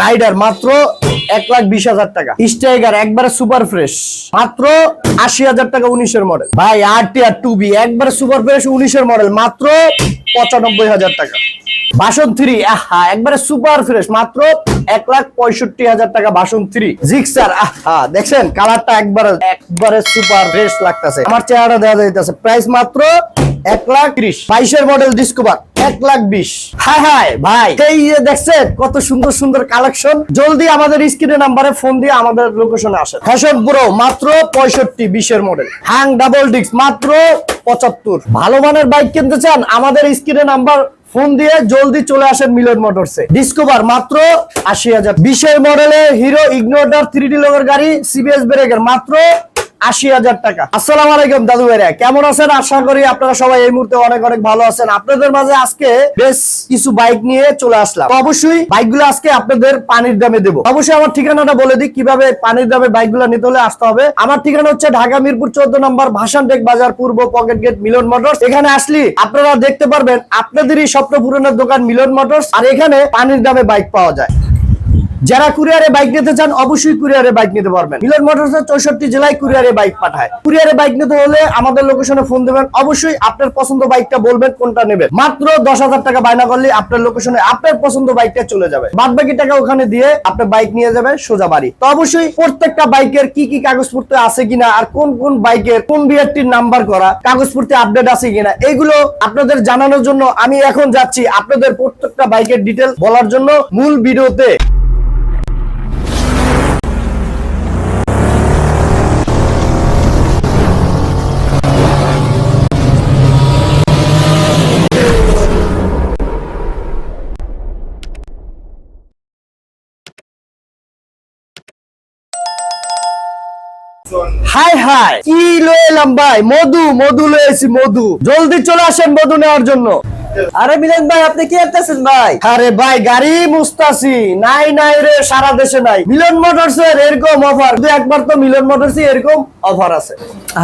Rider মাত্র এক লাখ বিশ হাজার টাকা। স্টাইগার একবারে সুপার ফ্রেশ। মাত্র আশি হাজার টাকা উনিশের মডেল। ভাই R T R two B একবারে সুপার ফ্রেশ উনিশের মডেল, মাত্র পঁচানব্বই হাজার টাকা। বাসন থ্রি, আহা, একবারে সুপার ফ্রেশ, মাত্র এক লাখ পঁয়ষট্টি হাজার টাকা বাসন থ্রি। জিক্সার, আহা, দেখছেন? কালারটা একবারে একবারে সুপার ফ্রেশ লাগতেছে। আমার চেহারা দেওয়া যাইতেছে। প্রাইস মাত্র এক লাখ ত্রিশ। বাইশের মডেল ডিসকভার। এক লাখ বিশ। হাই হাই ভাই। এই যে দেখছেন কত সুন্দর সুন্দর কালেকশন। জলদি আমাদের স্ক্রিনে নাম্বারে ফোন দিয়ে আমাদের লোকেশনে আসেন। ফ্যাশন প্রো মাত্র পঁয়ষট্টি বিশের মডেল। হ্যাং ডাবল ডিস্ক মাত্র পঁচাত্তর। ভালো মানের বাইক কিনতে চান আমাদের স্ক্রিনে নাম্বার ফোন দিয়ে জলদি চলে আসেন মিলন মোটরসে। ডিসকভার মাত্র আশি হাজার। বিশের মডেলে হিরো ইগনোটার থ্রি ডি লোকের গাড়ি সিবিএস ব্রেকের মাত্র আশি হাজার টাকা। আসসালাম আলাইকুম, দাদু ভাইরা। কেমন আছেন? আশা করি আপনারা সবাই এই মুহূর্তে অনেক অনেক ভালো আছেন। আপনাদের মাঝে আজকে বেশ কিছু বাইক নিয়ে চলে আসলাম। অবশ্যই বাইকগুলো আজকে আপনাদের পানির দামে দেবো। অবশ্যই আমার ঠিকানাটা বলে দিই, কীভাবে পানির দামে বাইকগুলো নিতে হলে আসতে হবে। আমার ঠিকানা হচ্ছে ঢাকা মিরপুর চোদ্দ নম্বর ভাসান টেক বাজার, পূর্ব পকেট গেট, মিলন মোটরস। এখানে আসলে আপনারা দেখতে পারবেন, আপনাদেরই স্বপ্ন পূরণের দোকান মিলন মোটরস। আর এখানে পানির দামে বাইক পাওয়া যায়। যারা কুরিয়ারে বাইক নিতে চান, অবশ্যই কুরিয়ারে বাইক নিতে পারবেন। মিলন মোটরস চৌষট্টি জেলায় কুরিয়ারে বাইক পাঠায়। কুরিয়ারে বাইক নিতে হলে আমাদের লোকেশনে ফোন দেবেন। অবশ্যই আপনার পছন্দ বাইকটা বলবেন, কোনটা নেবেন। মাত্র দশ হাজার টাকা বায়না করলে আপনার লোকেশনে আপনার পছন্দ বাইকটা চলে যাবে। বাদ বাকি টাকা ওখানে দিয়ে আপনার বাইক নিয়ে যাবেন সোজা বাড়ি। তো অবশ্যই প্রত্যেকটা বাইকের কি কি কাগজপত্র আছে কিনা আর কোন কোন বাইকের কোন বিআরটির নাম্বার করা, কাগজপত্র আপডেট আছে কিনা এইগুলো আপনাদের জানানোর জন্য আমি এখন যাচ্ছি আপনাদের প্রত্যেকটা বাইকের ডিটেল বলার জন্য মূল ভিডিওতে। হাই হাই কি লয়ে এলাম ভাই? মধু মধু লয়েছি মধু। জলদি চলে আসেন মধু নেওয়ার জন্য। আরে মিলন ভাই আপনি কি করতেছেন ভাই? আরে ভাই গাড়ি মুস্তাসি নাই নাই রে সারা দেশে নাই। মিলন মোটরস এর এরকম অফার একবার তো মিলন মোটরস এরকম অফার আছে।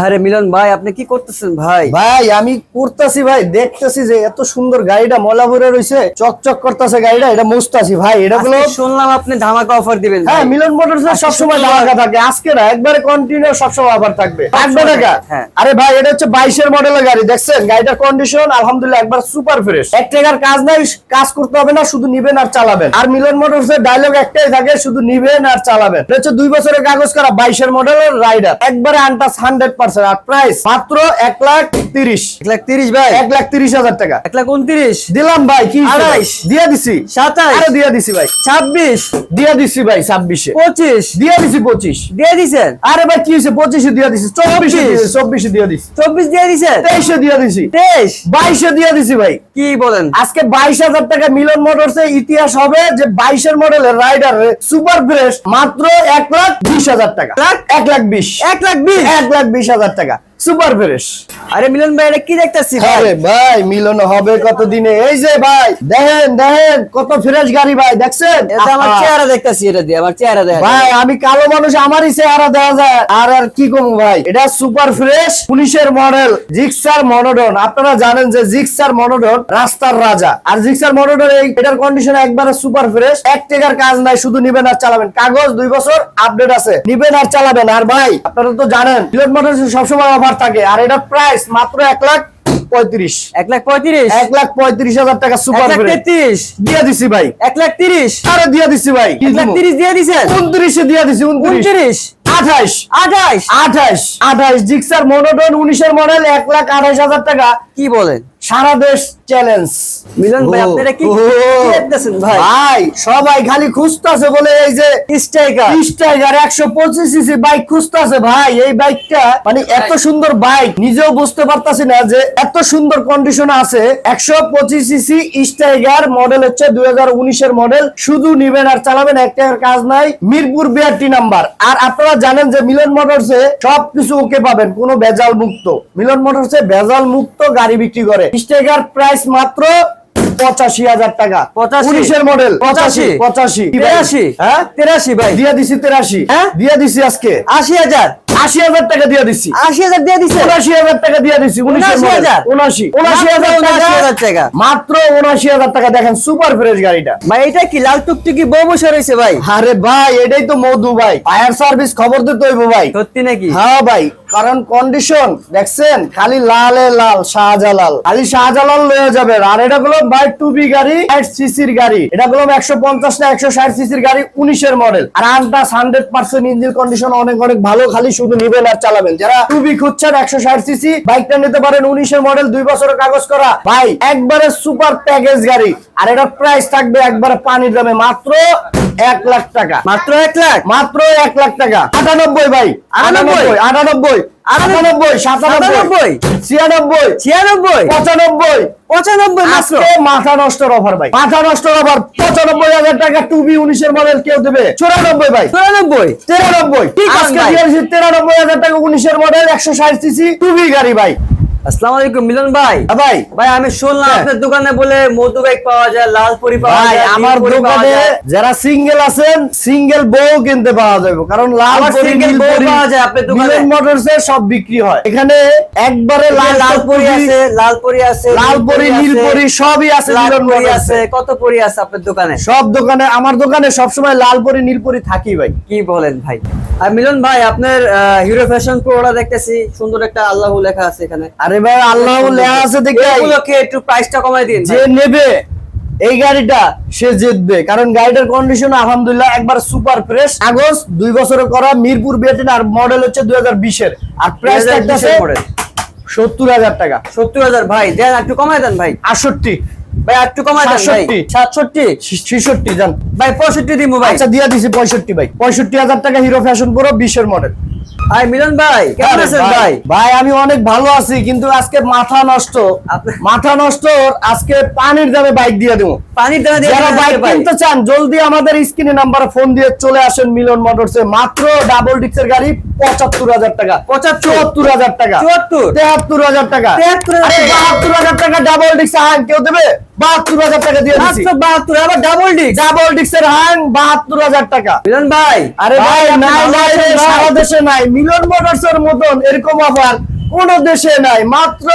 আরে মিলন ভাই আপনি কি করতেছেন ভাই? ভাই আমি করতেছি ভাই দেখতেছি যে এত সুন্দর গাড়িটা মলা ভরে রয়েছে চকচক করতেছে গাড়িটা এটা মুস্তাছি ভাই এটা গুলো শুনলাম আপনি ধামাকা অফার দিবেন হ্যাঁ মিলন মোটরস এর সবসময় ধামাকা থাকে আজকে না একবারে কন্টিনিউ সবসময় অফার থাকবে। থাকবে টাকা? হ্যাঁ। আরে ভাই এটা হচ্ছে বাইশের মডেলের গাড়ি দেখছেন? গাড়িটার কন্ডিশন আলহামদুলিল্লাহ একবার সুপার ফ্রেশ এক টাকার কাজ নাই কাজ করতে হবে না শুধু নিবেন আর চালাবেন। আর মিলন মোটরস এর ডায়লগ একটাই থাকে শুধু নিবেন আর চালাবেন। এটা হচ্ছে দুই বছরের কাগজ করা বাইশের মডেলের রাইডার একবারে আনটাস হান্ড্রেড পার্সেন্ট আর প্রাইস মাত্র এক লাখ তিরিশ। এক লাখ তিরিশ ভাই। এক লাখ তিরিশ হাজার টাকা। এক লাখ উনত্রিশ। দিলাম ভাই কি আড়াইশ। দিয়ে দিছি। সাতাইশ। আরে দিয়ে দিছি ভাই। ছাব্বিশ। দিয়ে দিছি ভাই ছাব্বিশে। পঁচিশ। দিয়ে দিছি পঁচিশ। দিয়ে দিছেন? আরে ভাই কি হয়েছে? পঁচিশে দিয়ে দিছি। চব্বিশে চব্বিশে। দিয়ে দিছি চব্বিশ দিয়ে দিছেন? তেইশে দিয়ে দিছি। তেইশ। বাইশে দিয়ে দিছি ভাই। কি বলেন? আজকে বাইশ হাজার টাকা মিলন মোটরস ইতিহাস হবে যে বাইশের মডেলের রাইডার সুপার ফ্রেশ মাত্র এক লাখ বিশ হাজার টাকা? এক লাখ বিশ। এক লাখ বিশ এক লাখ বিশ হাজার টাকা। Super fresh. আরে মিলন ভাই এটা কি দেখতেছি আরে ভাই মিলন হবে কত দিনে এই যে ভাই দেখেন দেখেন কত ফ্রেশ গাড়ি ভাই দেখছেন? এটা আমার চেহারা দেখতেছি এটা দিয়ে আমার চেহারা দেখা ভাই আমি কালো মানুষ আমারই চেহারা দেওয়া যায়। আর আর কি কমু ভাই? এটা সুপার ফ্রেশ পুলিশের মডেল জিক্সার মনোডন। আপনারা জানেন যে জিক্সার মনোডন রাস্তার রাজা। আর জিক্সার মনোডন এই এটার কন্ডিশন একবারে সুপার ফ্রেশ। এক টাকার কাজ নাই শুধু নিবেন আর চালাবেন। কাগজ দুই বছর আপডেট আছে। নিবেন আর চালাবেন। আর ভাই আপনারা তো জানেন বিলেট মোটরস সবসময় অফার থাকে। আর এটার প্রাইস মাত্র এক লাখ পঁয়ত্রিশ। এক লাখ পঁয়ত্রিশ? এক লাখ পঁয়ত্রিশ হাজার টাকা সুপার তেত্রিশ? দিয়ে দিছি ভাই। এক লাখ তিরিশ? আরে দিয়ে দিছি ভাই। এক লাখ তিরিশ দিয়ে দিছে উনত্রিশে দিয়ে দিছি উনত্রিশ। আঠাইশ আঠাশ। আঠাইশ আঠাশ। আঠাশ। জিক্সার মনোটন উনিশের মডেল এক লাখ আঠাশ হাজার টাকা। কি বলেন? সারা দেশ চ্যালেঞ্জ মিলন ভাই আপনারা কি দেখতেছেন ভাই? ভাই সবাই খালি খুঁজতেছে বলে এই যে স্ট্রাইকার একশো পঁচিশ সিসি বাইক খুঁজতেছে ভাই। এই বাইকটা মানে এত সুন্দর বাইক নিজেও বুঝতে পারতাছি না যে এত সুন্দর কন্ডিশন আছে। একশো পঁচিশ সিসি স্টাইগার মডেল হচ্ছে দুই হাজার উনিশের মডেল শুধু নিবেন আর চালাবেন একটা কাজ নাই। Mirpur BRT number. আর আপনারা জানেন যে মিলন মোটরসে সবকিছু ওকে পাবেন কোনো ভেজাল মুক্ত মিলন মোটরসে ভেজাল মুক্ত গাড়ি বিক্রি করে। স্টাইগার প্রাইস মাত্র পঁচাশি হাজার টাকা। পঁচাশি? মডেল পঁচাশি? পঁচাশি। তেরাশি? হ্যাঁ? তেরাশি ভাই। দিয়ে দিছি তেরাশি। হ্যাঁ? দিয়ে দিছি আজকে। আশি হাজার? আশি হাজার টাকা দিয়ে দিচ্ছি আশি হাজার দিয়ে দিছেন উনাশি হাজার দিয়ে? উনাশি উনাশি টাকা। মাত্র উনাশি হাজার টাকা। দেখেন সুপার ফ্রেশ গাড়িটা। ভাই এটা কি লাল টুকটুকি বউ বসে রয়েছে ভাই? আরে ভাই এটাই তো মধু ভাই। ফায়ার সার্ভিস খবর দিতে হইব ভাই। সত্যি নাকি? হ্যাঁ ভাই। কারণ কন্ডিশন দেখছেন? খালি লালে লাল, শাহজালাল। খালি শাহজালাল লয়ে যাবে। আর এটা গুলো ভাই টু বি গাড়ি, ষাট সিসির গাড়ি। এটা গুলো একশো পঞ্চাশ না একশো ষাট সিসির গাড়ি, উনিশের মডেল আর untouched hundred percent engine condition অনেক অনেক ভালো, খালি শুধু নিবেন আর চালাবেন। যারা টু বি খুঁজছেন, একশো ষাট সিসি বাইকটা নিতে পারেন উনিশের মডেল দুই বছরের কাগজ করা। ভাই, একবারে সুপার প্যাকেজ গাড়ি। আর এটার প্রাইস থাকবে একবারে পানির দামে। মাত্র এক লাখ টাকা। মাত্র এক লাখ? মাত্র এক লাখ টাকা। আটানব্বই ভাই। আটানব্বই? আটানব্বই আটানব্বই সাতানব্বই? ছিয়ানব্বই ছিয়ানব্বই? পঁচানব্বই। পঁচানব্বই মাত্র? মাথা নষ্টর অফার ভাই। মাথা নষ্টর অফার পঁচানব্বই হাজার টাকা টু বি উনিশের মডেল কেউ দেবে? চুরানব্বই ভাই। চুরানব্বই? তিরানব্বই। তিরানব্বই হাজার টাকা উনিশের মডেল একশো ষাট সিসি টু বি গাড়ি ভাই। আসসালামু আলাইকুম মিলন ভাই। হ্যাঁ ভাই। ভাই আমি শুনলাম হ্যাঁ। আপনার দোকানে বলে মধু বাইক পাওয়া যায় লাল পরি পাওয়া যায় আমার নীল পরি পাওয়া দোকানে যারা সিঙ্গেল আছেন সিঙ্গেল বউ কিনতে পাওয়া যাবে। কারণ লাল আবার পরি, single নীল বউ পাওয়া যায় আপনার দোকানে? মিলন মোটরসে সব বিক্রি হয়। এখানে একবারে লাল লাল পরি পরি আছে লাল পরি আছে লাল পরি নীল পরি সবই আছে মিলন পরি আছে কত পরি আছে আপনার দোকানে? সব দোকানে আমার দোকানে সবসময় লাল পরি নীল পরি থাকি ভাই। কি বলেন ভাই? আর মিলন ভাই আপনার হিরো ফ্যাশন প্রোটা দেখতেছি সুন্দর একটা আল্লাহ লেখা আছে এখানে। আরে ভাই আল্লাহ লেখা আছে দেখে এগুলোকে একটু প্রাইসটা কমাই দিন যে নেবে এই গাড়িটা সে জিতবে। কারণ গাড়িটার কন্ডিশন আলহামদুলিল্লাহ একবার সুপার ফ্রেশ দুই করা মিরপুর আর মডেল হচ্ছে দুই হাজার বিশের। আর প্রাইস 2020 থাকতেছে সত্তর হাজার টাকা। সত্তর হাজার ভাই দেন একটু কমাই দেন ভাই। আটষট্টি। ভাই একটু কমাই দেন ভাই। সাতষট্টি। ছেষট্টি জান। ভাই পঁয়ষট্টি দিব ভাই। আচ্ছা দিয়া দিছি পঁয়ষট্টি ভাই। পঁয়ষট্টি হাজার টাকা হিরো ফ্যাশন প্রো বিশের মডেল আর মিলন ভাই কেমন আছেন ভাই ভাই? আমি অনেক ভালো আছি কিন্তু আজকে মাথা নষ্ট। মাথা নষ্ট আজকে পানির দামে বাইক দিয়ে দেবো। পানির দামে যারা বাইক কিনতে চান জলদি আমাদের স্ক্রিনে নাম্বারে ফোন দিয়ে চলে আসেন মিলন মোটরসে মাত্র ডাবল ডিক্সের গাড়ি পঁচাত্তর হাজার টাকা। পঁচাত্তর। হাজার টাকা। চুয়াত্তর। তেহাত্তর হাজার টাকা। 73,000 আরে টাকা। বাহাত্তর হাজার টাকা ডাবল ডিক্স কেউ দেবে? বাহাত্তর হাজার টাকা দিয়ে দিচ্ছি মাত্র বাহাত্তর আবার ডাবল ডিক্স ডাবল ডিক্সের হাং বাহাত্তর হাজার টাকা। মিলন ভাই আরে ভাই নাই নাই ভাই? সারা দেশে নাই। মিলন মোটরসের মতন এরকম অফার কোন দেশে নাই। মাত্র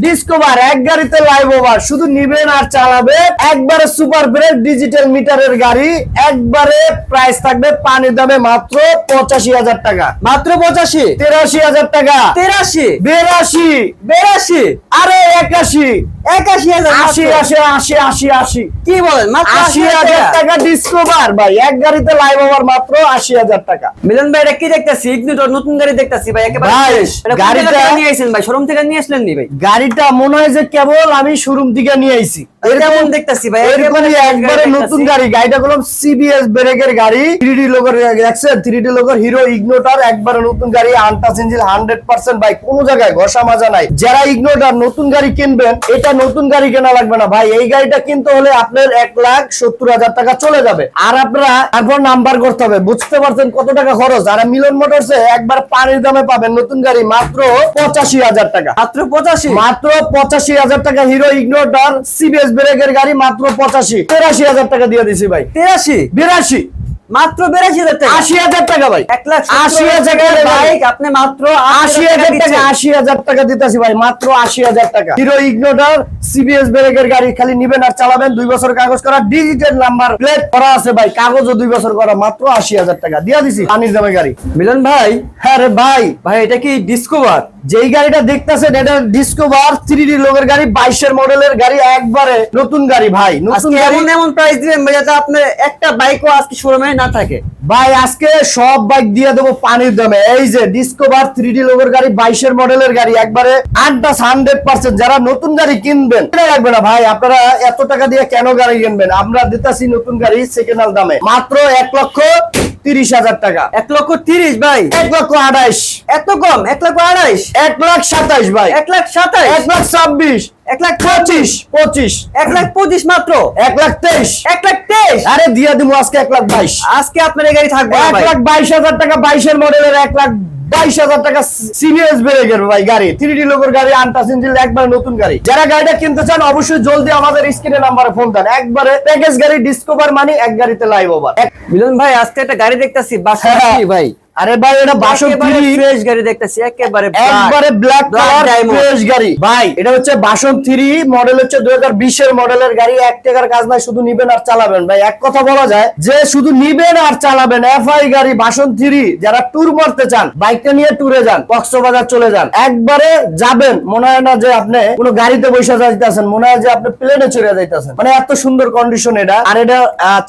ডিসকভার এক গাড়িতে লাইভ ওভার শুধু নিবেন আর চালাবে। একবারে সুপার ব্রেক ডিজিটাল মিটারের গাড়ি। একবারে প্রাইস থাকবে পানির দামে মাত্র পঁচাশি হাজার টাকা। মাত্র পঁচাশি? তেরাশি হাজার টাকা। তেরাশি? বিরাশি। বেরাশি? আরে একাশি। একাশি হাজার আশি আশি আশি আশি আশি। কি বলেন? মাত্র আশি হাজার টাকা? ডিসকভার ভাই এক গাড়িতে লাইভ ওভার মাত্র আশি হাজার টাকা। মিলন ভাই এটা কি দেখতেছি? নতুন গাড়ি দেখতেছি ভাই একেবারে। গাড়িটা- নিয়ে আইছেন ভাই? শোরুম থেকে নিয়ে আসলেন নি ভাই গাড়িটা মনে হয় যে কেবল আমি শোরুম থেকে নিয়ে আইছি। কেমন দেখতেছি ভাই এরকমই একবারে নতুন গাড়ি। গাড়িটা গুলো সিবিএস ব্রেকের গাড়ি। থ্রি ডি লোগোর দেখছেন থ্রি ডি লোগোর হিরো ইগনোটার একবারে নতুন গাড়ি আনটাস ইঞ্জিন হান্ড্রেড পার্সেন্ট ভাই কোনো জায়গায় ঘষা মাজা নাই। যারা ইগনোটার নতুন গাড়ি কিনবেন এটা নতুন গাড়ি কেনা লাগবে না। ভাই এই গাড়িটা কিনতে হলে আপনার এক লাখ সত্তর হাজার টাকা চলে যাবে। আর আপনারা তারপর নাম্বার করতে হবে। বুঝতে পারছেন কত টাকা খরচ? আর মিলন মোটরসে একবার পানির দামে পাবেন নতুন গাড়ি মাত্র পঁচাশি হাজার টাকা। মাত্র পঁচাশি? মাত্র পঁচাশি হাজার টাকা হিরো ইগনোর ডর সিবিএস ব্রেকের গাড়ি মাত্র পঁচাশি। তেরাশি হাজার টাকা দিয়ে দিছি ভাই। তেরাশি? বিরাশি। মাত্র বেরাশি হাজার টাকা। আশি হাজার টাকা ভাই। এক লাখ আশি হাজার টাকা বাইক আপনি মাত্র আশি হাজার টাকা আশি হাজার টাকা দিতেছি ভাই মাত্র আশি হাজার টাকা। হিরো ইগনোটার সিবিএস ব্রেকের গাড়ি খালি নিবেন আর চালাবেন দুই বছর কাগজ করা ডিজিটাল নাম্বার প্লেট করা আছে ভাই কাগজও দুই বছর করা মাত্র আশি হাজার টাকা। দিয়ে দিছি দামে গাড়ি। মিলন ভাই? হ্যাঁ রে ভাই। ভাই এটা কি ডিসকভার যেই গাড়িটা দেখতেছেন এটা ডিসকভার থ্রি ডি লোকের গাড়ি বাইশের মডেলের গাড়ি একবারে নতুন গাড়ি ভাই নতুন এমন এমন প্রাইস দিবেন ভাই যাতে আপনার একটা বাইকও আজকে শোরুমে না থাকে। ভাই, আজকে সব বাইক দিয়ে দেবো পানির দামে। এই যে ডিসকভার থ্রি ডি লোগোর গাড়ি, বাইশের মডেলের গাড়ি, একবারে আটটা হান্ড্রেড পার্সেন্ট যারা নতুন গাড়ি কিনবেন রাখবে না ভাই, আপনারা এত টাকা দিয়ে কেন গাড়ি কিনবেন? আমরা দিতেছি নতুন গাড়ি সেকেন্ড দামে। মাত্র এক লক্ষ তিরিশ হাজার টাকা। এক লক্ষ তিরিশ ভাই। এক লক্ষ আঠাইশ। এত কম? এক লক্ষ আড়াইশ এক লাখ সাতাইশ ভাই। এক লাখ সাতাইশ? এক লাখ ছাব্বিশ। এক লাখ পঁচিশ? পঁচিশ। এক লাখ পঁচিশ মাত্র? এক লাখ তেইশ। এক লাখ তেইশ? আরে দিয়ে দিব আজকে এক লাখ বাইশ। আজকে আপনার গাড়ি থাকবে এক লাখ বাইশ হাজার টাকা বাইশের মডেলের এক লাখ বাইশ হাজার টাকা সিরিয়াস ব্রেকের ভাই গাড়ি। থ্রি ডি লোকের গাড়ি আনটাস ইঞ্জিন একবার নতুন গাড়ি। যারা গাড়িটা কিনতে চান অবশ্যই জলদি আমাদের স্ক্রিনে নাম্বারে ফোন দেন। একবারে প্যাকেজ গাড়ি ডিসকভার মানি এক গাড়িতে লাইভ ওভার মিলন ভাই আজকে একটা গাড়ি দেখতেছি বাসা হ্যাঁ। ভাই? আরে ভাই এটা বাসন একেবারে থ্রি। ফ্রেশ গাড়ি দেখতেছি একেবারে একবারে ব্ল্যাক কালার ফ্রেশ গাড়ি। ভাই। এটা হচ্ছে বাসন থ্রি মডেল হচ্ছে দুই হাজার বিশের মডেলের গাড়ি। এক টাকার কাজ নাই শুধু নিবেন আর চালাবেন। ভাই এক কথা বলা যায় যে শুধু নিবেন আর চালাবেন এফআই গাড়ি বাসন থ্রি যারা ট্যুর মারতে চান বাইকটা নিয়ে ট্যুরে যান কক্সবাজার চলে যান একবারে যাবেন। মনে হয় না যে আপনি কোনো গাড়িতে বসে যাইতেছেন মনে হয় যে আপনি প্লেনে চলে যাইতেছেন। মানে এত সুন্দর কন্ডিশন এটা। আর এটা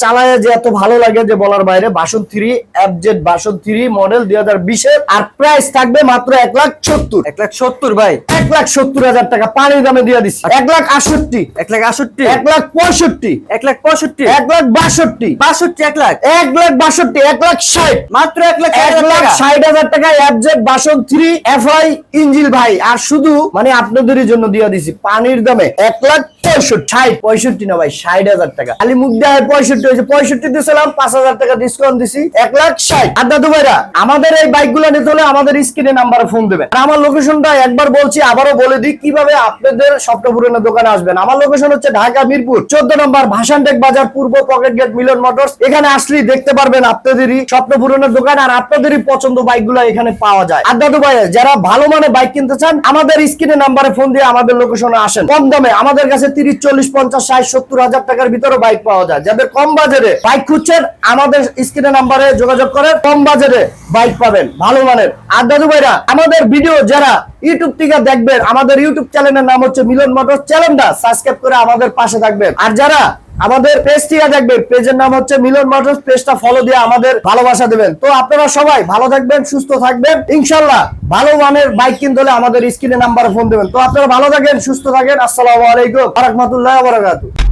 চালায় যে এত ভালো লাগে যে বলার বাইরে version three FZ version three model দুই হাজার বিশের আর প্রাইস থাকবে মাত্র এক লাখ সত্তর এক লাখ সত্তর ভাই এক লাখ সত্তর হাজার টাকা পানির দামে দিয়ে দিচ্ছি এক লাখ আটষট্টি এক লাখ আটষট্টি এক লাখ পঁয়ষট্টি এক লাখ পঁয়ষট্টি এক লাখ বাষট্টি বাষট্টি এক লাখ এক লাখ বাষট্টি এক লাখ ষাট মাত্র এক লাখ এক লাখ ষাট হাজার টাকা অ্যাবজেট বাসন থ্রি এফআই ইঞ্জিল ভাই আর শুধু মানে আপনাদেরই জন্য দিয়ে দিছি পানির দামে এক লাখ পঁয়ষট্টি ষাট পঁয়ষট্টি না ভাই ষাট হাজার টাকা খালি মুখ দেয় পঁয়ষট্টি হয়েছে পঁয়ষট্টি দিয়েছিলাম পাঁচ হাজার টাকা ডিসকাউন্ট দিছি এক লাখ ষাট আর দাদু ভাইরা আমাদের এই বাইকগুলো নিতে হলে আমাদের স্ক্রিনে নাম্বারে ফোন দেবেন। আমার লোকেশনটা একবার বলছি, আবারও বলে দিই, কীভাবে আপনাদের সপ্তাহপুরের দোকানে আসবেন। আমার লোকেশন হচ্ছে ঢাকা, মিরপুর, চোদ্দ নম্বর ভাসানটেক বাজার, পূর্ব পকেট গেট, মিলন মোটরস। এখানে আসলেই দেখতে পারবেন আপনাদেরই স্বপ্ন পূরণের দোকান আর আপনাদেরই পছন্দ বাইক এখানে পাওয়া যায়। আর দাদু ভাই, যারা ভালো মানে বাইক কিনতে চান, আমাদের স্ক্রিনে নাম্বারে ফোন দিয়ে আমাদের লোকেশনে আসেন। কম দামে আমাদের কাছে তিরিশ, চল্লিশ, পঞ্চাশ, ষাট, সত্তর হাজার টাকার ভিতরে বাইক পাওয়া যায়। যাদের কম বাজারে বাইক খুঁজছেন, আমাদের স্ক্রিনে নাম্বারে যোগাযোগ করেন। কম বাজারে বাইক পাবেন, ভালো মানের। আর দাদু ভাইরা, আমাদের ভিডিও যারা ইউটিউব থেকে দেখবেন, আমাদের ইউটিউব চ্যানেলের নাম হচ্ছে মিলন মোটর চ্যানেলটা সাবস্ক্রাইব করে আমাদের পাশে থাকবেন। আর যারা আমাদের পেজ থেকে দেখবেন পেজের নাম হচ্ছে মিলন মোটরস পেজটা ফলো দিয়ে আমাদের ভালোবাসা দেবেন। তো আপনারা সবাই ভালো থাকবেন, সুস্থ থাকবেন। ইনশাল্লাহ ভালো মানের বাইক কিনতে হলে আমাদের স্ক্রিনে নাম্বারে ফোন দেবেন। তো আপনারা ভালো থাকেন, সুস্থ থাকেন। আসসালামু আলাইকুম রহমতুল্লাহ বারাকাতুহু।